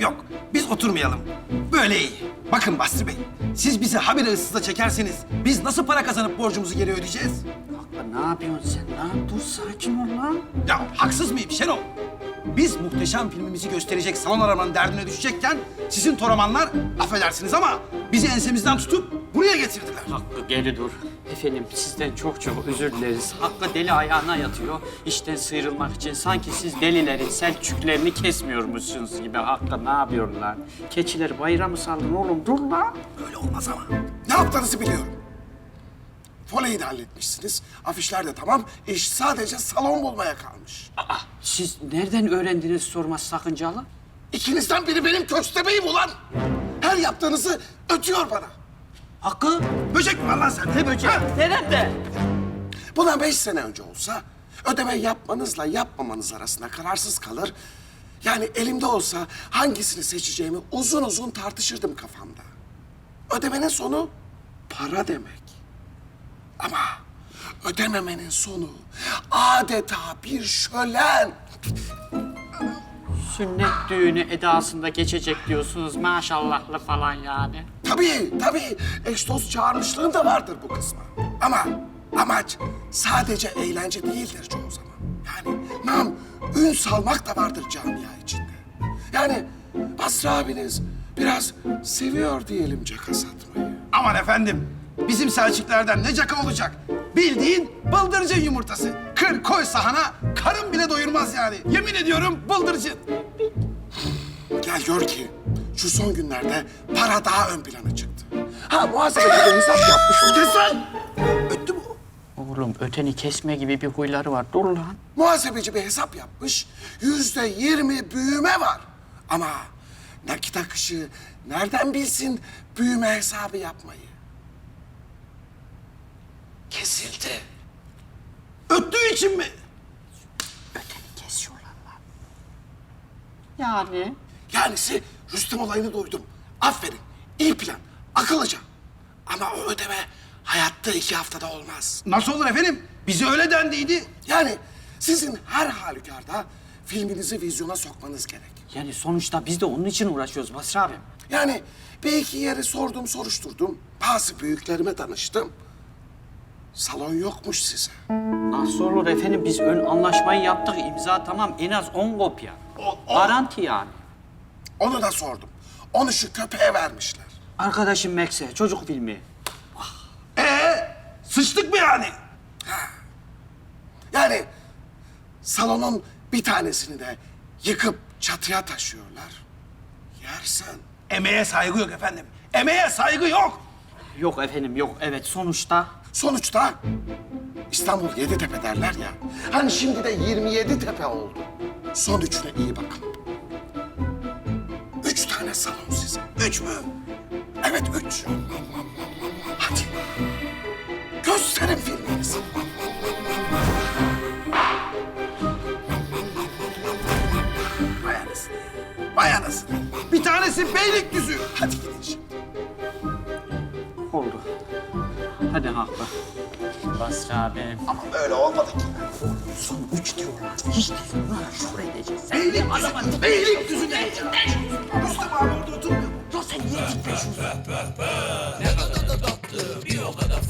yok. Biz oturmayalım. Böyle iyi. Bakın Basri Bey, siz bizi habire ıssıza çekerseniz biz nasıl para kazanıp borcumuzu geri ödeyeceğiz? Haklı ne yapıyorsun sen? Ne yap? Dur sakin ol lan. Ya haksız mıyım Şenol? Biz muhteşem filmimizi gösterecek salon aramanın derdine düşecekken sizin toramanlar affedersiniz ama bizi ensemizden tutup buraya getirdiler. Hakkı geri dur. Efendim sizden çok çok özür dileriz. Hakkı deli ayağına yatıyor. İşten sıyrılmak için sanki siz delilerin selçuklerini kesmiyormuşsunuz gibi. Hakkı ne yapıyorsun lan? Keçileri bayrağı mı saldın oğlum? Dur lan. Öyle olmaz ama. Ne yaptığınızı biliyorum. Foleyi de halletmişsiniz. Afişler de tamam. İş sadece salon bulmaya kalmış. Aa, siz nereden öğrendiniz sorması sakıncalı? İkinizden biri benim köstebeğim ulan. Her yaptığınızı ötüyor bana. Hakkı? Böcek mi var lan sende? Ne böcek? Ha? Nerede? Bundan beş sene önce olsa ödeme yapmanızla yapmamanız arasında kararsız kalır. Yani elimde olsa hangisini seçeceğimi uzun uzun tartışırdım kafamda. Ödemenin sonu para demek. Ama ödememenin sonu adeta bir şölen. Sünnet düğünü edasında geçecek diyorsunuz maşallahlı falan yani. Tabii, tabii. Eş dost çağırmışlığım da vardır bu kısmı. Ama amaç sadece eğlence değildir çoğu zaman. Yani nam, ün salmak da vardır camia içinde. Yani Basri abiniz biraz seviyor diyelim caka satmayı. Aman efendim, bizim Selçuklerden ne caka olacak? Bildiğin bıldırcın yumurtası. Kır koy sahana, karın bile doyurmaz yani. Yemin ediyorum bıldırcın. Gel gör ki şu son günlerde para daha ön plana çıktı. Ha muhasebeci de hesap yapmış. Kes lan! Öttü mü o? Oğlum öteni kesme gibi bir huyları var. Dur lan. Muhasebeci bir hesap yapmış. Yüzde yirmi büyüme var. Ama nakit akışı nereden bilsin büyüme hesabı yapmayı? Kesildi. Öttüğü için mi? Öteni kesiyorlar. Yani? Yanisi Rüstem olayını duydum. Aferin. iyi plan. Akıllıca. Ama o ödeme hayatta iki haftada olmaz. Nasıl olur efendim? Bize öyle dendiydi. Yani sizin her halükarda filminizi vizyona sokmanız gerek. Yani sonuçta biz de onun için uğraşıyoruz Basri abim. Yani bir iki yere sordum, soruşturdum. Bazı büyüklerime danıştım. Salon yokmuş size. Nasıl olur efendim biz ön anlaşmayı yaptık imza tamam en az 10 kopya. O- o- Garanti yani. Onu da sordum. Onu şu köpeğe vermişler. Arkadaşım Max'e çocuk filmi. Ee, sıçtık mı yani? Yani salonun bir tanesini de yıkıp çatıya taşıyorlar. Yersen. Emeğe saygı yok efendim. Emeğe saygı yok. Yok efendim yok evet sonuçta Sonuçta İstanbul yedi tepe derler ya. Hani şimdi de 27 tepe oldu. Son üçüne iyi bakın. Üç tane salon size. Üç mü? Evet üç. Hadi. Gösterin filminizi. Vay anasını. Vay anasını. Bir tanesi Beylikdüzü. Hadi gidin şimdi. Hadi hakla. Basri abi. Ama böyle olmadı ki. Son üç diyorlar. Hiç diyorlar. Şur edeceğiz. Sen de adama beylik düzüne. Müslüm abi orada oturmuyor. Ya sen niye gitmiyorsun? Ne kadar da tatlı bir o kadar